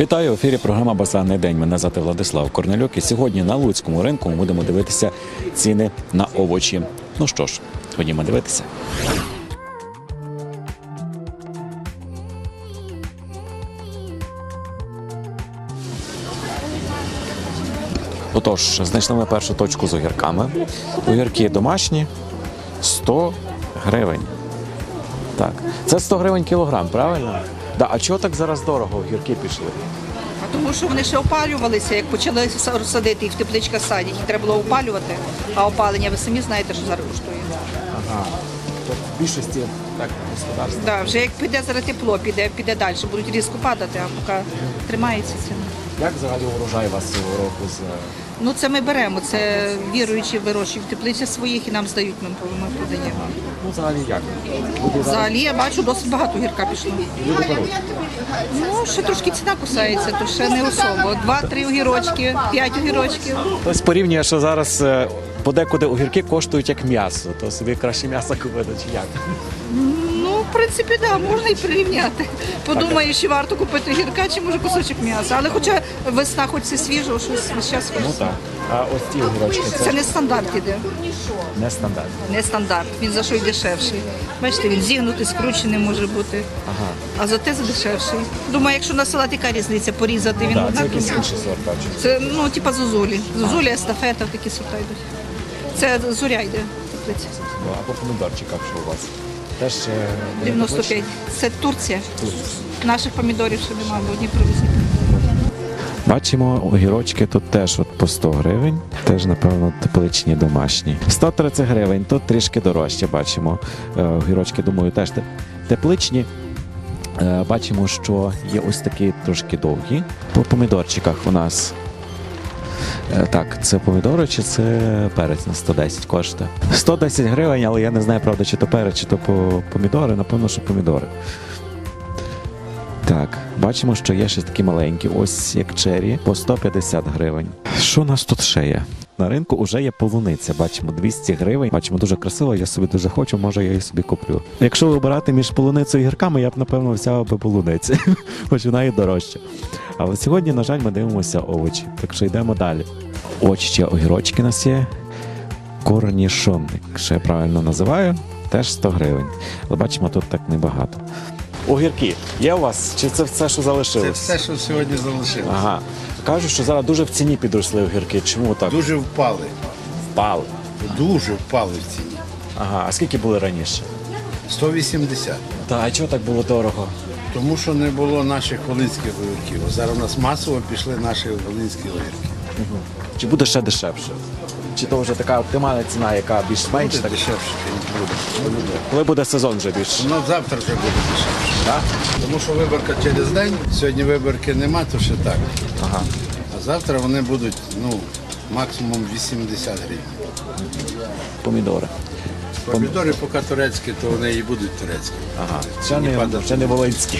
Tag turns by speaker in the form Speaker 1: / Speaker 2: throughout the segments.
Speaker 1: Вітаю в ефірі. Програма Базарний день. Мене звати Владислав Корнельок. І сьогодні на Луцькому ринку ми будемо дивитися ціни на овочі. Ну що ж, ходімо дивитися. Отож, знайшли ми першу точку з огірками. Огірки домашні 100 гривень. Так, це 100 гривень кілограм, правильно? Да, а чого так зараз дорого огірки пішли?
Speaker 2: А Тому що вони ще опалювалися, як почали са- садити їх в тепличках садять, їх треба було опалювати, а опалення ви самі знаєте, що зараз коштує.
Speaker 1: Ага. То в більшості так господарств.
Speaker 2: Да, вже як піде зараз тепло, піде, піде далі, будуть різко падати, а поки тримається ціна.
Speaker 1: Як взагалі урожай у вас цього року з
Speaker 2: Ну це ми беремо, це віруючі вирощують в теплиці своїх і нам здають, ми, ми продаємо.
Speaker 1: Ну взагалі як?
Speaker 2: Взагалі я бачу досить багато гірка
Speaker 1: пішла.
Speaker 2: Ну, ще трошки ціна кусається, то ще не особо. Два-три огірочки, п'ять огірочків.
Speaker 1: Хтось порівнює, що зараз е, подекуди огірки коштують як м'ясо, то собі краще м'ясо купити чи як?
Speaker 2: Ну, в принципі, да, можна і порівняти. Подумаю, чи варто купити гірка, чи може кусочок м'яса. Але хоча весна, хоч це свіжо, щось весь час
Speaker 1: Ну
Speaker 2: хочеться.
Speaker 1: так. А ось ті огірочки це,
Speaker 2: Це не стандарт іде.
Speaker 1: не стандарт.
Speaker 2: Не стандарт. Він за що й дешевший. Бачите, він зігнутий, скручений може бути.
Speaker 1: Ага.
Speaker 2: А зате за дешевший. Думаю, якщо на салат яка різниця, порізати він
Speaker 1: Да, це
Speaker 2: однаковий.
Speaker 1: якийсь інший сорт, бачу.
Speaker 2: Це ну, типа зозулі. Зозулі, естафета, такі сорта йдуть. Це зоря йде. теплиця.
Speaker 1: Ну, А по помідорчиках що у вас? Теж е,
Speaker 2: 95. Це Турція. Наших помідорів ще немає, бо одні привезли.
Speaker 1: Бачимо, огірочки тут теж от по 100 гривень, теж, напевно, тепличні домашні. 130 гривень, тут трішки дорожче бачимо. Е, Огірочки, думаю, теж тепличні. Е, Бачимо, що є ось такі трошки довгі. По помідорчиках у нас. Е, Так, це помідори чи це перець на 110 коштує? 110 гривень, але я не знаю, правда, чи то перець, чи то по- помідори. Напевно, що помідори. Так, бачимо, що є ще такі маленькі, ось як чері, по 150 гривень. Що у нас тут ще є? На ринку вже є полуниця. Бачимо 200 гривень. Бачимо дуже красиво. Я собі дуже хочу, може я її собі куплю. Якщо вибирати між полуницею і гірками, я б напевно взяв би полуниці, хоч вона і дорожча. Але сьогодні, на жаль, ми дивимося овочі. Так що йдемо далі. Ще огірочки у нас є. Корнішон, якщо я правильно називаю, теж 100 гривень. Але бачимо, тут так небагато. Огірки є у вас? Чи це все, що
Speaker 3: Це все, що сьогодні залишилося.
Speaker 1: Ага. Кажуть, що зараз дуже в ціні підросли огірки. Чому так
Speaker 3: Дуже впали.
Speaker 1: впали?
Speaker 3: Дуже впали в ціні.
Speaker 1: Ага, а скільки були раніше?
Speaker 3: 180.
Speaker 1: Та а чого так було дорого?
Speaker 3: Тому що не було наших волинських огірків. Зараз у нас масово пішли наші волинські огірки.
Speaker 1: Чи буде ще дешевше? Чи то вже така оптимальна ціна, яка більш-менш так?
Speaker 3: дешевше не буде.
Speaker 1: Коли буде сезон вже більш?
Speaker 3: Ну, завтра вже буде дешевше.
Speaker 1: Так?
Speaker 3: Тому що виборка через день. Сьогодні виборки нема, то ще так.
Speaker 1: Ага.
Speaker 3: А завтра вони будуть ну, максимум 80 гривень.
Speaker 1: Помідори.
Speaker 3: Помідори поки турецькі, то вони і будуть турецькі.
Speaker 1: Ага. Ще не,
Speaker 3: падає.
Speaker 1: ще не волинські.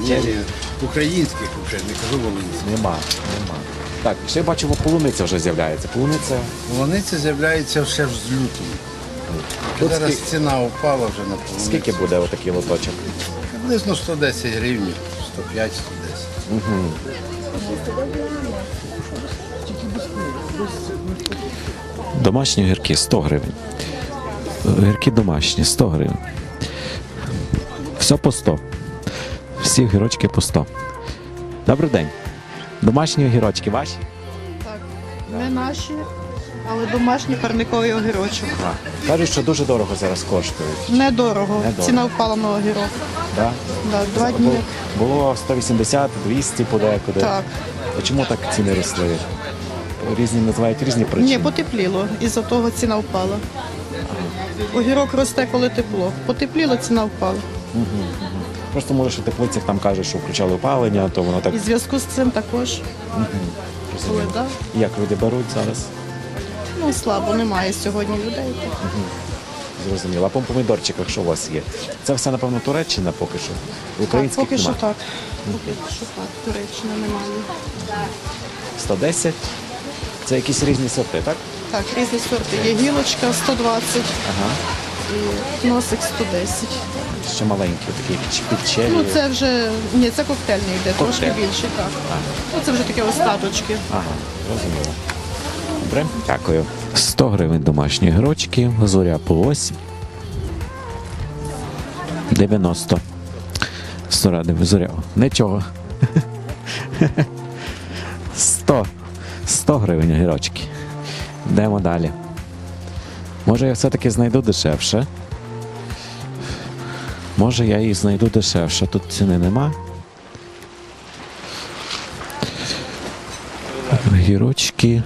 Speaker 3: Ні, ні, українських вже, не кажу волинських.
Speaker 1: Нема, нема. Так, ще я бачу, полуниця вже з'являється. Полуниця
Speaker 3: Вони це з'являються ще з лютого. Зараз
Speaker 1: скільки-
Speaker 3: ціна упала вже на полуницю.
Speaker 1: скільки буде отакий лоточок?
Speaker 3: Приблизно 110 гривень, 105 110
Speaker 1: Домашні огірки 100 гривень. Огірки домашні 100 гривень. Все по 100. Всі огірочки по 100. Добрий день. Домашні огірочки ваші?
Speaker 4: Так, не наші, але домашній парниковий огірочок.
Speaker 1: Кажуть, що дуже дорого зараз коштують.
Speaker 4: Недорого.
Speaker 1: Недорого.
Speaker 4: Ціна впала на огірок.
Speaker 1: Да?
Speaker 4: Да, два дні.
Speaker 1: Було 180, 200 подекуди.
Speaker 4: Так.
Speaker 1: А чому так ціни росли? Різні називають різні причини.
Speaker 4: Ні, потепліло. Із-за того ціна впала. Огірок росте, коли тепло. Потепліло, ціна впала.
Speaker 1: Просто може, що в теплицях там кажуть, що включали опалення, то воно так
Speaker 4: І в зв'язку з цим також. Коли, да?
Speaker 1: як люди беруть зараз.
Speaker 4: Ну, слабо, немає сьогодні людей.
Speaker 1: Зрозуміло. А по помідорчиках що у вас є? Це все, напевно, Туреччина поки що.
Speaker 4: Так,
Speaker 1: Українських
Speaker 4: поки що
Speaker 1: нема.
Speaker 4: так. Поки що так. Туреччина немає.
Speaker 1: 110. Це якісь різні сорти, так?
Speaker 4: Так, різні сорти. Є гілочка 120,
Speaker 1: Ага.
Speaker 4: І носик 110.
Speaker 1: Ще маленькі, такі підчері.
Speaker 4: Ну це вже ні, це коктейльний йде, трошки більше, так. Ну це вже таке остаточки.
Speaker 1: Ага, розуміло. Добре, дякую. 100 гривень домашні грочки, зоря по ось. 90. 100 зоря. Нічого. 100. 100 гривень гірочки. Йдемо далі. Може, я все-таки знайду дешевше. Може, я її знайду дешевше. Тут ціни нема. Гірочки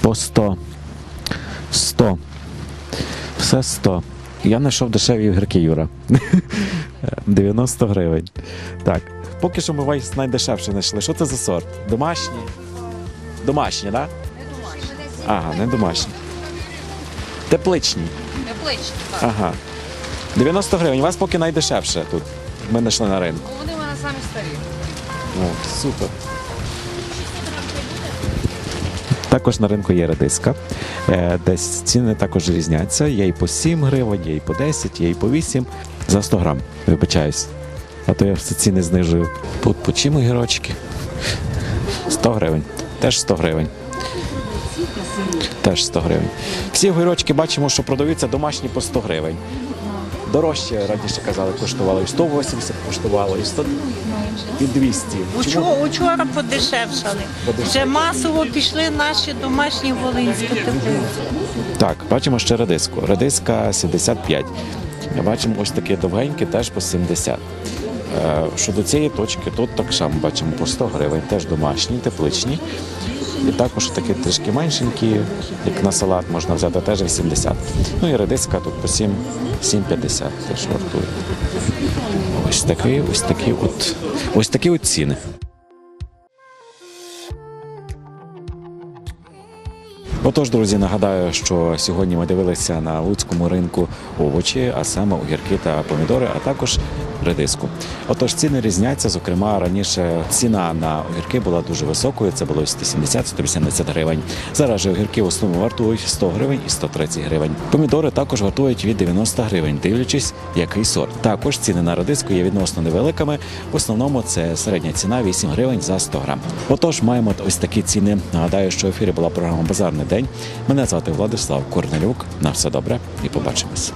Speaker 1: по 100. 100. Все 100. Я знайшов дешеві огірки, Юра. 90 гривень. Так. Поки що ми весь найдешевше знайшли. Що це за сорт? Домашні? Домашні, так? Да? Ага, не домашні. Тепличні.
Speaker 5: Тепличні, так.
Speaker 1: Ага. 90 гривень. У вас поки найдешевше тут. Ми знайшли на ринку.
Speaker 5: Вони в мене самі старі.
Speaker 1: О, супер. Також на ринку є редиска. Е, Десь ціни також різняться. Є і по 7 гривень, є і по 10, є і по 8 за 100 грам. Вибачаюсь. А то я все ціни знижую. Тут по чим огірочки? 100 гривень. Теж 100 гривень. Теж 100 гривень. Всі огірочки бачимо, що продаються домашні по 100 гривень. Дорожче раніше казали, коштувало і 180 коштувало, і 100, і 200. Чому?
Speaker 6: Учора, учора подешевшали. Вже масово пішли наші домашні волинські теплиці.
Speaker 1: Так, бачимо ще редиску. Редиска 75. Бачимо ось такі довгенькі, теж по 70. Е, Щодо цієї точки, тут так само бачимо по 100 гривень, теж домашні, тепличні. І також такі трішки меншенькі, як на салат можна взяти, теж 80. Ну і редиска тут по 7,50 теж вартує. Ось такі, ось такі от, ось такі от ціни. Отож, друзі, нагадаю, що сьогодні ми дивилися на луцькому ринку овочі, а саме огірки та помідори, а також редиску. Отож, ціни різняться. Зокрема, раніше ціна на огірки була дуже високою. Це було 170-180 гривень. Зараз же огірки в основному вартують 100 гривень і 130 гривень. Помідори також вартують від 90 гривень, дивлячись, який сорт. Також ціни на редиску є відносно невеликими. В основному це середня ціна 8 гривень за 100 грам. Отож, маємо ось такі ціни. Нагадаю, що в ефірі була програма Базарний день. Мене звати Владислав Корнелюк. На все добре і побачимось.